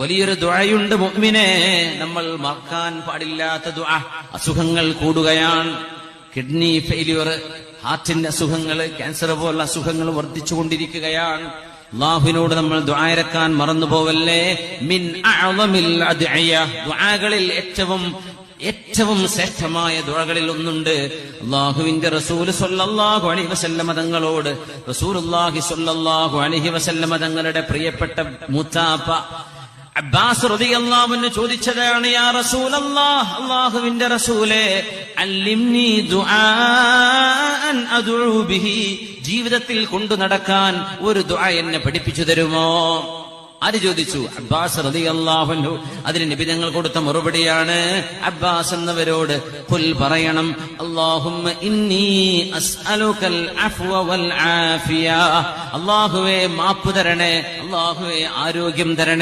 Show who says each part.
Speaker 1: വലിയൊരു ദുഴയുണ്ട് മുഗ്മിനെ നമ്മൾ മറക്കാൻ പാടില്ലാത്ത ദുഴ അസുഖങ്ങൾ കൂടുകയാണ്. കിഡ്നി ഫെയിലിയർ ഹാർട്ടിന്റെ അസുഖങ്ങൾ ക്യാൻസർ പോലുള്ള അസുഖങ്ങൾ വർദ്ധിച്ചുകൊണ്ടിരിക്കുകയാണ്. അള്ളാഹുവിനോട് നമ്മൾ ദ്വായരക്കാൻ മറന്നു പോവല്ലേ മിൻ ദുആകളിൽ ഏറ്റവും ഏറ്റവും ശ്രേഷ്ഠമായ ദുഴകളിൽ ഒന്നുണ്ട്. അള്ളാഹുവിന്റെ റസൂൽ സല്ലല്ലാഹു അലൈഹി വസല്ലമ റസൂൽ അള്ളാഹി സൊല്ലാഹു അലൈഹി വസല്ലമ തങ്ങളുടെ പ്രിയപ്പെട്ട മുത്താപ്പ അബ്ബാസ് റളിയല്ലാഹുവിന് ചോദിച്ചതാണ് യാ റസൂലല്ലാഹ് അല്ലാഹുവിന്റെ റസൂലേ അല്ലിംനി ദുആൻ അദ്ഉ ബിഹി. ജീവിതത്തിൽ കൊണ്ടു നടക്കാൻ ഒരു ദുആ എന്നെ പഠിപ്പിച്ചു തരുമോ? ആര് ചോദിച്ചു? അബ്ബാസ് റളിയല്ലാഹു അതിന് നബി ഞങ്ങൾ കൊടുത്ത മറുപടിയാണ് അബ്ബാസ് എന്നവരോട് കുൽ പറയണം അല്ലാഹുമ്മ ഇന്നി അസ്അലുകൽ അഫ്വ വൽ ആഫിയ. അല്ലാഹുവേ മാപ്പ് തരണേ അല്ലാഹുവേ ആരോഗ്യം തരണേ.